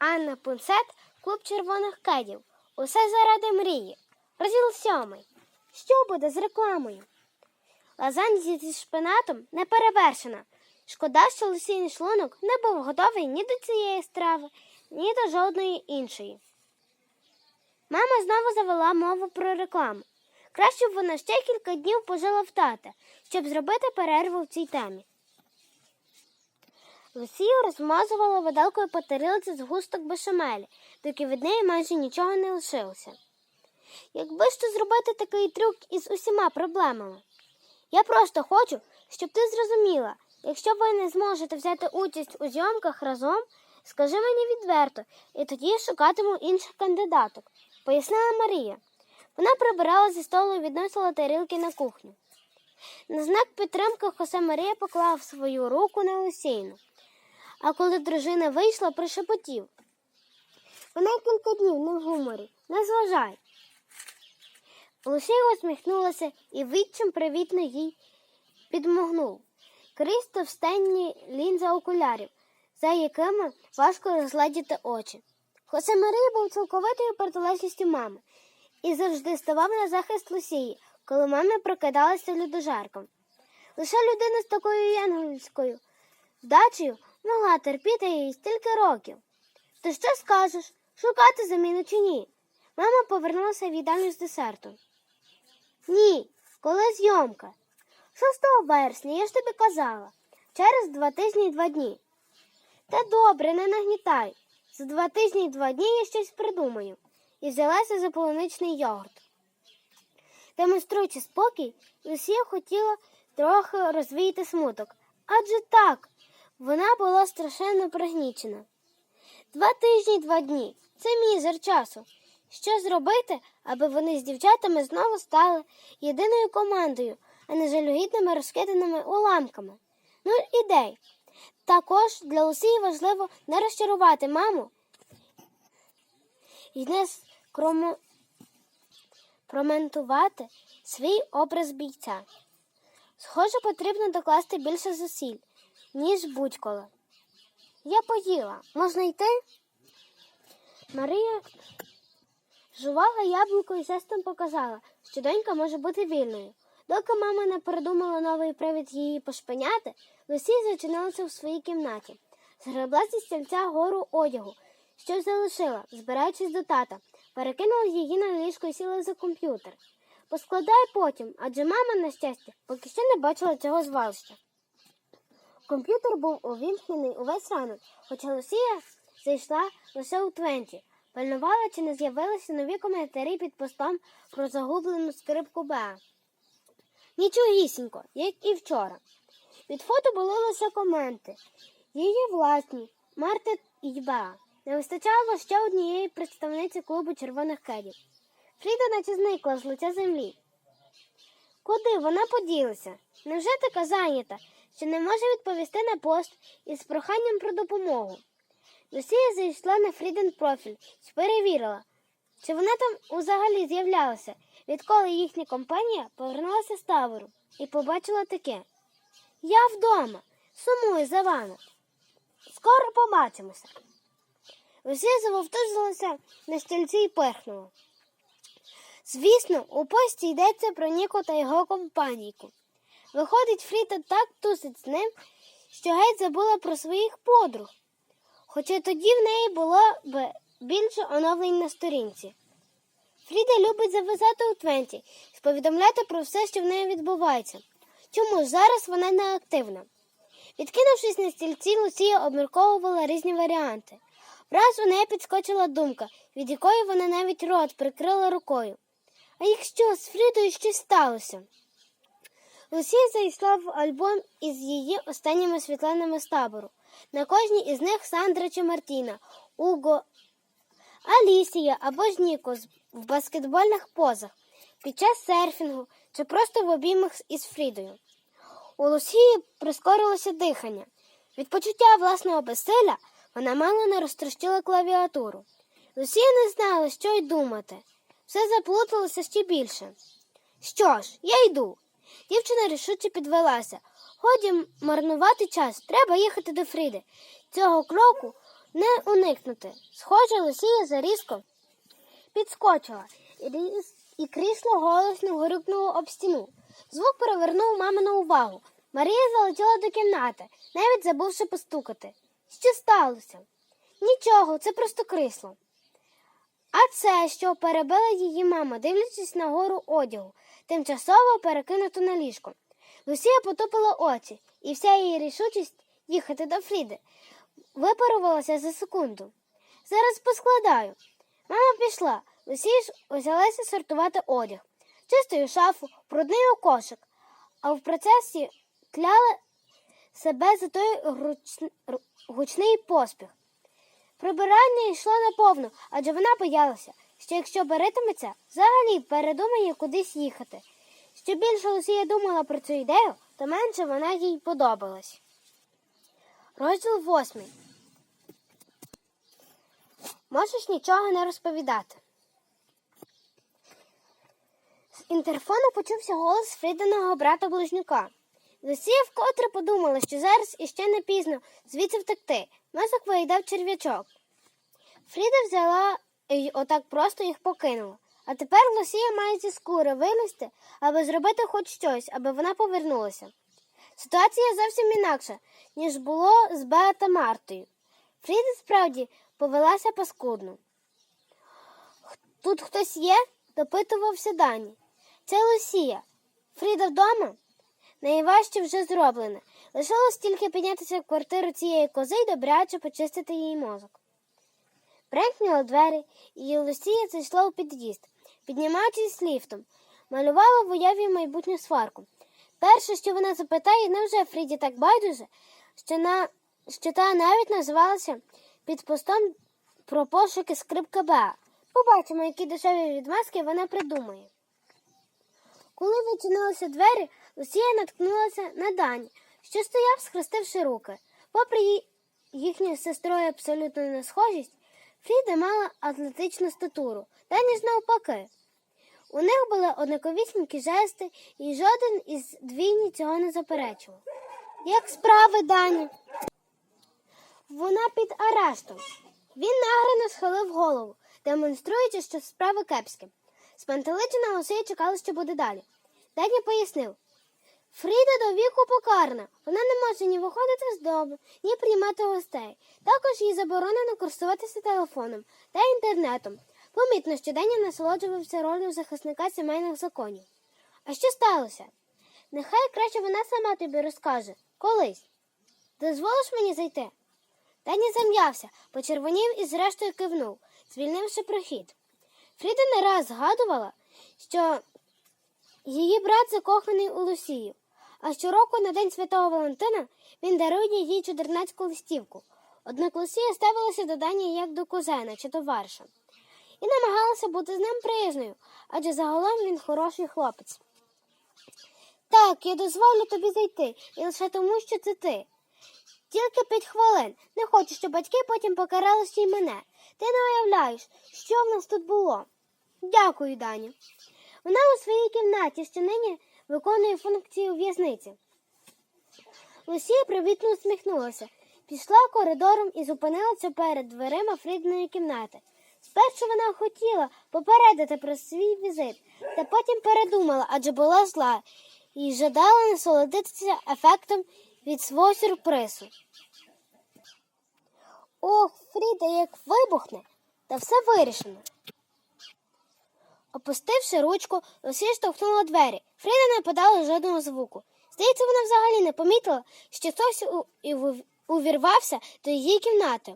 Анна Пунсет, клуб червоних кедів. Усе заради мрії. Розділ сьомий. Що буде з рекламою? Лазанья зі шпинатом не перевершена. Шкода, що лисійний шлунок не був готовий ні до цієї страви, ні до жодної іншої. Мама знову завела мову про рекламу. Краще б вона ще кілька днів пожила в тата, щоб зробити перерву в цій темі. Лусію розмазувала виделкою по тарілці з густок бешамелі, доки від неї майже нічого не лишилося. Якби ж то зробити такий трюк із усіма проблемами. Я просто хочу, щоб ти зрозуміла, якщо ви не зможете взяти участь у зйомках разом, скажи мені відверто, і тоді шукатиму інших кандидаток, пояснила Марія. Вона прибирала зі столу і відносила тарілки на кухню. На знак підтримки Хосе Марія поклав свою руку на Лусійну. А коли дружина вийшла, пришепотів. Вона кілька днів не в гуморі, не зважай. Лусія усміхнулася і відчим привітно їй підмогнув. Крізь товстенні лінза окулярів, за якими важко розгледіти очі. Хосе Марія був цілковитою протилежністю мами і завжди ставав на захист Лусії, коли мама прокидалася людожарком. Лише людина з такою янгольською вдачею могла терпіти її стільки років. То що скажеш, шукати заміну чи ні? Мама повернулася в їдальню з десертом. Ні, коли зйомка? 6 вересня, я ж тобі казала. Через два тижні і два дні. Та добре, не нагнітай. За два тижні і два дні я щось придумаю. І взялася за полуничний йогурт. Демонструючи спокій, Лусія хотіла трохи розвіяти смуток. Адже так, вона була страшенно пригнічена. Два тижні два дні це мізер часу. Що зробити, аби вони з дівчатами знову стали єдиною командою, а не жалюгідними розкиданими уламками? Ну, ідей. Також для Лусії важливо не розчарувати маму і не скрому... проментувати свій образ бійця. Схоже, потрібно докласти більше зусиль, ніж будь-коли. Я поїла. Можна йти? Марія жувала яблуко і жестом показала, що донька може бути вільною. Доки мама не придумала новий привід її пошпиняти, Лусі зачинилася в своїй кімнаті, згребла зі стільця гору одягу, що залишила, збираючись до тата, перекинула її на ліжко і сіла за комп'ютер. Поскладай потім, адже мама, на щастя, поки що не бачила цього звалища. Комп'ютер був увімкнений увесь ранок, хоча Лусія зайшла лише у Твенті. Пильнувала, чи не з'явилися нові коментарі під постом про загублену скрипку Беа. Нічогісінько, як і вчора. Від фото були лише коменти. Її власні, Марти і Беа. Не вистачало ще однієї представниці клубу червоних кедів. Фріда наче зникла з лиця землі. Куди вона поділася? Невже така зайнята, що не може відповісти на пост із проханням про допомогу? Лусія зайшла на Фріден профіль і перевірила, чи вона там взагалі з'являлася, відколи їхня компанія повернулася з табору і побачила таке. Я вдома, сумую за вами. Скоро побачимося. Лусія завовтузилася на стільці і пихнула. Звісно, у пості йдеться про Ніко та його компанійку. Виходить, Фріда так тусить з ним, що геть забула про своїх подруг. Хоча тоді в неї було б більше оновлень на сторінці. Фріда любить зависати у Твенті і повідомляти про все, що в неї відбувається. Чому зараз вона не активна? Відкинувшись на стільці, Лусія обмірковувала різні варіанти. Враз у неї підскочила думка, від якої вона навіть рот прикрила рукою. А якщо з Фрідою щось сталося? Лусія зайшла в альбом із її останніми світлинами з табору. На кожній із них Сандра чи Мартіна, Уго, Алісія або ж Ніко в баскетбольних позах, під час серфінгу чи просто в обіймах із Фрідою. У Лусії прискорилося дихання. Від почуття власного безсилля вона мало не розтрощила клавіатуру. Лусія не знала, що й думати. Все заплуталося ще більше. Що ж, я йду. Дівчина рішуче підвелася. Годі марнувати час, треба їхати до Фріди. Цього кроку не уникнути. Схоже, Лусія зарізко підскочила, і, крісло голосно грюкнуло об стіну. Звук перевернув мамину увагу. Марія залетіла до кімнати, навіть забувши постукати. Що сталося? Нічого, це просто крісло. А це, що перебила її мама, дивлячись на гору одягу, тимчасово перекинуто на ліжко. Лусія потупила очі, і вся її рішучість їхати до Фріди випарувалася за секунду. Зараз поскладаю. Мама пішла. Лусія ж взялася сортувати одяг, чистою шафу, брудний у кошик, а в процесі кляла себе за той гучний поспіх. Прибирання йшло наповну, адже вона боялася, що якщо беретиметься, взагалі передумає кудись їхати. Що більше Лусія думала про цю ідею, то менше вона їй подобалась. Розділ восьмий. Можеш нічого не розповідати. З інтерфону почувся голос Фріданого брата близнюка. Лусія вкотре подумала, що зараз іще не пізно звідси втекти. Мозок виїдав черв'ячок. Фріда взяла і отак просто їх покинула. А тепер Лусія має зі скури вилізти, аби зробити хоч щось, аби вона повернулася. Ситуація зовсім інакша, ніж було з Беа Мартою. Фріда справді повелася паскудно. Тут хтось є? допитувався Дані. Це Лусія. Фріда вдома? Найважче вже зроблене. Лишилось тільки піднятися в квартиру цієї кози й добряче почистити її мозок. Бренькнули двері, і Лусія зайшла у під'їзд, піднімаючись ліфтом, малювала в уяві майбутню сварку. Перше, що вона запитає, невже Фріді так байдуже, що, на... що та навіть називалася під постом про пошуки скрипка Беа. Побачимо, які дешеві відмазки вона придумає. Коли відчинилися двері, Лусія наткнулася на Дані, що стояв, схрестивши руки. Попри їхню сестрою абсолютну несхожість, Фріда мала атлетичну статуру, Дані ж навпаки. У них були однаковісінькі жести, і жоден із двійні цього не заперечував. Як справи, Дані? Вона під арештом. Він награно схилив голову, демонструючи, що справи кепські. Спантеличена Лусія чекала, що буде далі. Дані пояснив. Фріда до віку покарна. Вона не може ні виходити з дому, ні приймати гостей. Також їй заборонено користуватися телефоном та інтернетом. Помітно, що Дані насолоджувався ролью захисника сімейних законів. А що сталося? Нехай краще вона сама тобі розкаже. Колись. Дозволиш мені зайти? Дані зам'явся, почервонів і зрештою кивнув, звільнивши прохід. Фріда не раз згадувала, що її брат закоханий у Лусію, а щороку на День Святого Валентина він дарує їй чудернацьку листівку. Однак Лусія ставилася до Дані як до кузена чи товариша і намагалася бути з ним приязною, адже загалом він хороший хлопець. Так, я дозволю тобі зайти, і лише тому, що це ти. Тільки п'ять хвилин. Не хочу, щоб батьки потім покарали ще й мене. Ти не уявляєш, що в нас тут було. Дякую, Дані. Вона у своїй кімнаті, що нині виконує функцію в'язниці. Лусія привітно усміхнулася, пішла коридором і зупинилася перед дверима Фрідної кімнати. Спершу вона хотіла попередити про свій візит, та потім передумала, адже була зла, і жадала насолодитися ефектом від свого сюрпризу. Ох, Фріда, як вибухне, та все вирішено. Опустивши ручку, Лусія штовхнула двері. Фріда не подала жодного звуку. Здається, вона взагалі не помітила, що хтось увірвався до її кімнати.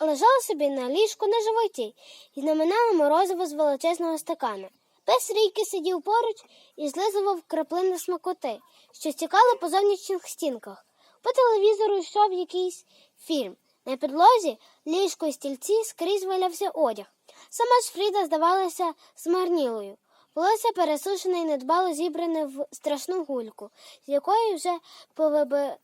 Лежала собі на ліжку на животі і наминала морозиво з величезного стакана. Пес Рійки сидів поруч і злизував краплини смакоти, що стікали по зовнішніх стінках. По телевізору йшов якийсь фільм. На підлозі, ліжко і стільці скрізь валявся одяг. Сама ж Фріда здавалася змарнілою. Волосся пересушене і недбало зібране в страшну гульку, з якої вже повиби...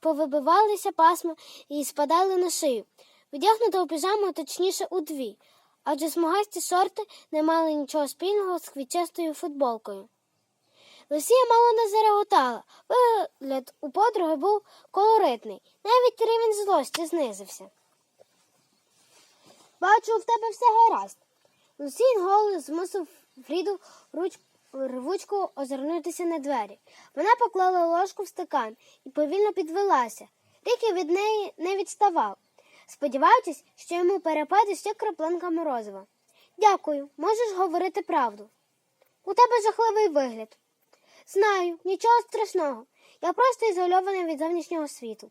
повибивалися пасма і спадали на шию. Вдягнута у піжаму, точніше у дві, адже смугасті шорти не мали нічого спільного з квітчастою футболкою. Лусія мало не зареготала. Вигляд у подруги був колоритний, навіть рівень злості знизився. Бачу, в тебе все гаразд. Лусін голос змусив Фріду руч... рвучко озирнутися на двері. Вона поклала ложку в стакан і повільно підвелася. Рікі від неї не відставав, сподіваючись, що йому перепаде ще краплинка морозива. Дякую, можеш говорити правду. У тебе жахливий вигляд. Знаю, нічого страшного. Я просто ізольована від зовнішнього світу.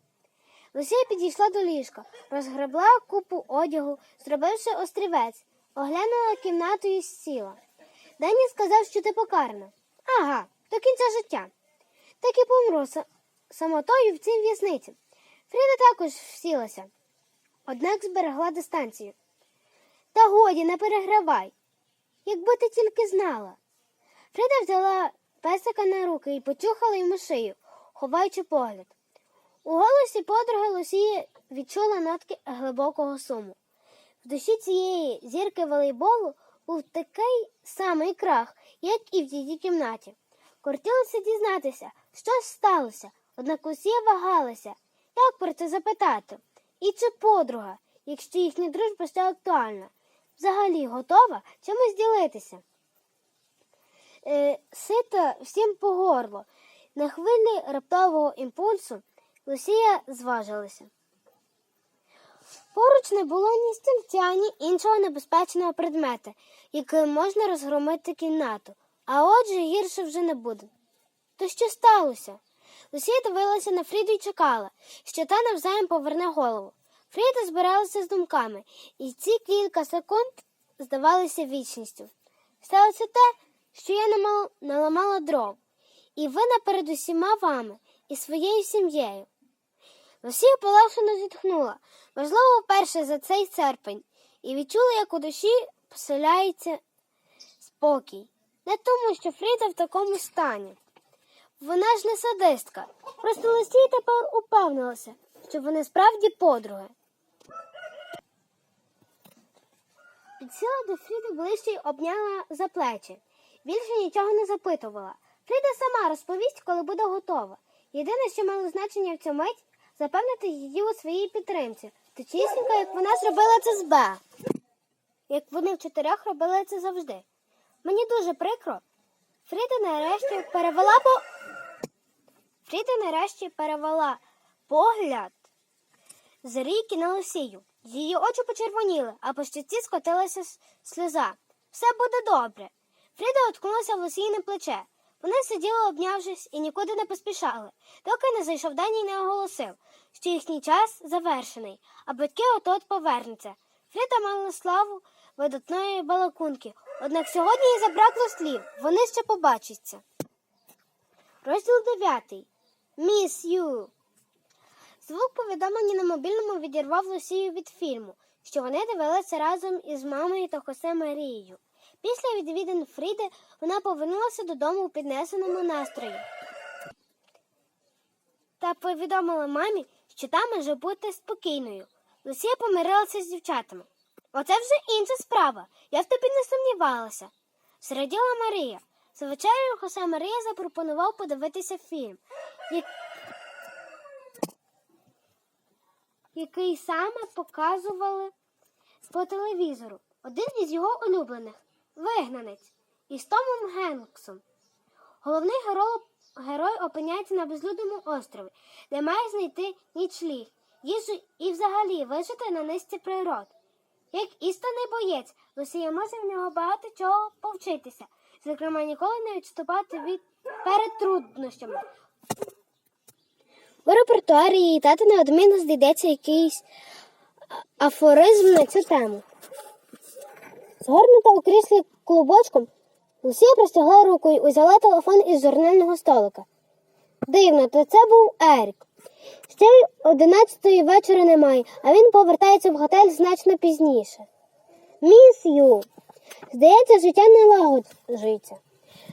Лусія підійшла до ліжка, розгребла купу одягу, зробивши острівець, оглянула кімнату і сіла. Дені сказав, що ти покарана. Ага, до кінця життя. Так і помру самотою в цій в'язниці. Фріда також всілася, однак зберегла дистанцію. Та годі, не перегравай. Якби ти тільки знала. Фрида взяла песика на руки і почухала йому шию, ховаючи погляд. У голосі подруги Лусії відчула нотки глибокого суму. В душі цієї зірки волейболу був такий самий крах, як і в її кімнаті. Кортілося дізнатися, що сталося, однак Лусія вагалася, як про це запитати. І чи подруга, якщо їхня дружба ще актуальна, взагалі готова чимось ділитися? Е, сита всім по горло. На хвилі раптового імпульсу Лусія зважилася. Поруч не було ні стільця, ні іншого небезпечного предмета, яким можна розгромити кімнату, а отже гірше вже не буде. То що сталося? Лусія дивилася на Фріду і чекала, що та навзаєм поверне голову. Фріда збиралася з думками, і ці кілька секунд здавалися вічністю. Сталося те, що я наламала дров, і вина перед усіма вами і своєю сім'єю. Лусія полегшено зітхнула, можливо, вперше за цей серпень, і відчула, як у душі поселяється спокій. Не тому, що Фріда в такому стані. Вона ж не садистка. Просто Лусія тепер упевнилася, що вони справді подруги. Підсіла до Фріди ближче й обняла за плечі. Більше нічого не запитувала. Фріда сама розповість, коли буде готова. Єдине, що мало значення в цю мить, запевнити її у своїй підтримці, точнісінько, як вона зробила це з Б. Як вони в чотирьох робили це завжди. Мені дуже прикро. Фріда нарешті перевела по. Фріда нарешті перевела погляд з ріки на Лусію. Її очі почервоніли, а по щоці скотилася сльоза. Все буде добре. Фріда уткнулася в Лусійне плече. Вони сиділи, обнявшись, і нікуди не поспішали, доки не зайшов Дані і не оголосив, що їхній час завершений, а батьки от-от повернуться. Фріда мала славу видатної балакунки, однак сьогодні їй забракло слів, вони ще побачаться. Розділ дев'ятий. Міс Ю. Звук повідомлення на мобільному відірвав Лусію від фільму, що вони дивилися разом із мамою та Хосе Марією. Після відвідин Фріди вона повернулася додому у піднесеному настрої та повідомила мамі, що там може бути спокійною. Лусія помирилася з дівчатами. Оце вже інша справа. Я в тобі не сумнівалася. Зраділа Марія. За вечерею Хосе Марія запропонував подивитися фільм, як- який саме показували по телевізору. Один із його улюблених вигнанець із Томом Генксом. Головний герой, герой опиняється на безлюдному острові, де має знайти нічліг, їжу і взагалі вижити на низці природ. Як істинний боєць, Лусія може в нього багато чого повчитися, зокрема ніколи не відступати від перед труднощами. У репертуарі її тата неодмінно знайдеться якийсь афоризм на цю тему. Згорнута у кріслі клубочком, Лусія простягла руку і узяла телефон із журнального столика. Дивно, то це був Ерік. Ще й одинадцятої вечора немає, а він повертається в готель значно пізніше. Міс Ю. Здається, життя налагоджується.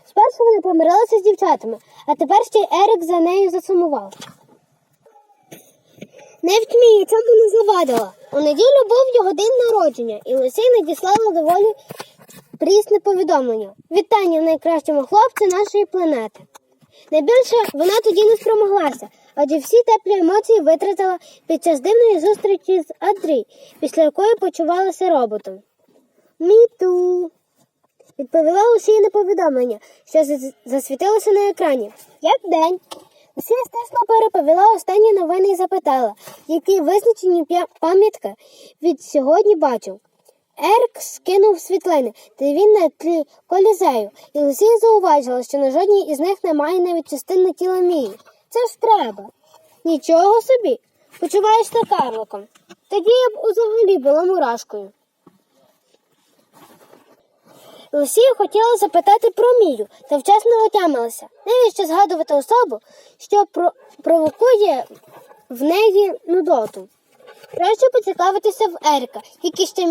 Спершу вони помирилися з дівчатами, а тепер ще й Ерік за нею засумував. Навіть мені цьому не завадила. У неділю був його день народження, і Лусій надіслала доволі прісне повідомлення. Вітання найкращому хлопцю нашої планети. Найбільше вона тоді не спромоглася, адже всі теплі емоції витратила під час дивної зустрічі з Адрі, після якої почувалася роботом. Міту. Відповіла Лусія на повідомлення, що засвітилося на екрані. Як день? Лусія стесно переповіла останні новини і запитала, які визначені пам'ятка від сьогодні бачив. Ерк скинув світлини, де він на тлі колізею, і Лусія зауважила, що на жодній із них немає навіть частини тіла Мії. Це ж треба. Нічого собі. Почуваєшся карликом. Тоді я б взагалі була мурашкою. Лусія хотіла запитати про Мію та вчасно отямилася. Навіщо згадувати особу, що про- провокує в неї нудоту? Краще поцікавитися в Ерика, які ще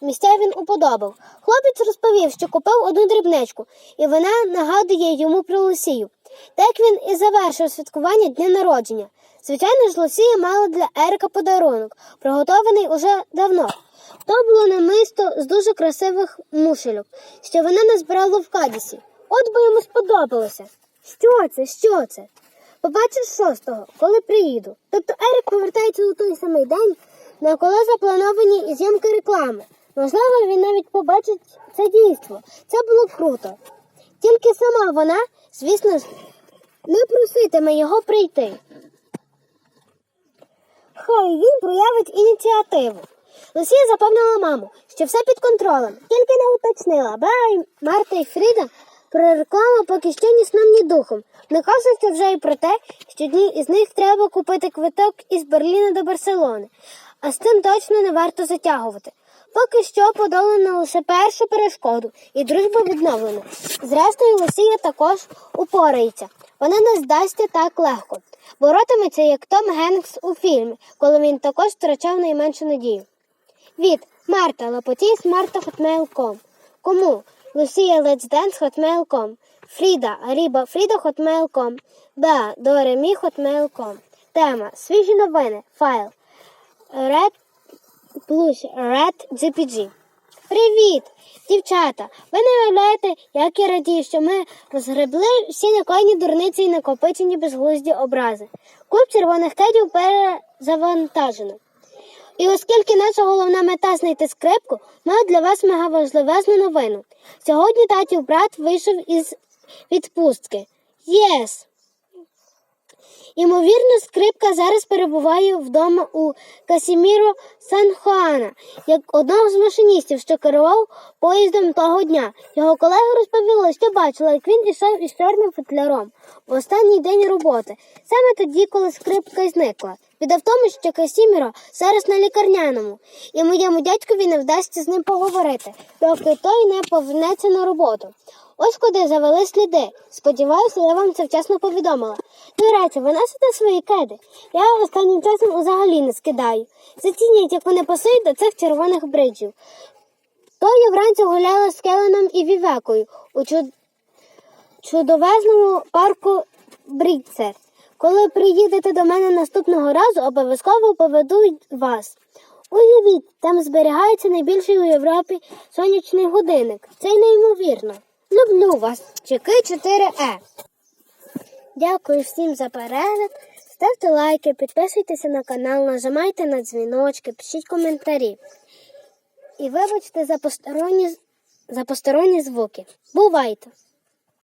місця, він уподобав. Хлопець розповів, що купив одну дрібничку, і вона нагадує йому про Лусію. Так він і завершив святкування дня народження. Звичайно ж, Лусія мала для Ерика подарунок, приготований уже давно. То було намисто з дуже красивих мушельок, що вона назбирала в Кадісі. От би йому сподобалося. Що це? Що це? Побачиш шостого, коли приїду. Тобто Ерік повертається у той самий день, на коли заплановані зйомки реклами. Можливо, він навіть побачить це дійство. Це було б круто. Тільки сама вона, звісно не проситиме його прийти. Хай він проявить ініціативу. Лусія запевнила маму, що все під контролем, тільки не уточнила, бай Марта і Фріда про рекламу поки що ні сном, ні духом. Не кажуть вже й про те, що одній із них треба купити квиток із Берліна до Барселони, а з цим точно не варто затягувати. Поки що подолано лише першу перешкоду, і дружба відновлена. Зрештою, Лусія також упорається. Вона не здасться так легко. Боротиметься, як Том Генкс у фільмі, коли він також втрачав найменшу надію. Від Марта Лапотіс Марта Hotmail.com. Кому? Лусія Dance Hotmail.com. Фріда Аріба Фріда Hotmail.com. Беа Доремі Hotmail.com. Тема Свіжі новини. Файл. Red плюс Red GPG. Привіт, дівчата! Ви не уявляєте, як я радію, що ми розгребли всі накоєні дурниці і накопичені безглузді образи. Клуб червоних кедів перезавантажено. І оскільки наша головна мета знайти скрипку, маю для вас мегаважливезну новину. Сьогодні татів брат вийшов із відпустки. Єс! Ймовірно, скрипка зараз перебуває вдома у Касіміро Сан-Хуана, як одного з машиністів, що керував поїздом того дня. Його колеги розповіли, що бачила, як він ішов із чорним футляром в останній день роботи, саме тоді, коли скрипка зникла. Біда в тому, що Касіміро зараз на лікарняному, і моєму дядькові не вдасться з ним поговорити, доки той не повернеться на роботу. Ось куди завели сліди. Сподіваюся, я вам це вчасно повідомила. До речі, ви носите свої кеди. Я останнім часом взагалі не скидаю. Зацініть, як вони пасують до цих червоних бриджів. То я вранці гуляла з Келеном і Вівекою у чуд... чудовезному парку Брідцер. Коли приїдете до мене наступного разу, обов'язково поведу вас. Уявіть, там зберігається найбільший у Європі сонячний годинник. Це й неймовірно. Люблю вас. Чеки 4Е. Дякую всім за перегляд. Ставте лайки, підписуйтеся на канал, нажимайте на дзвіночки, пишіть коментарі. І вибачте за посторонні, за посторонні звуки. Бувайте!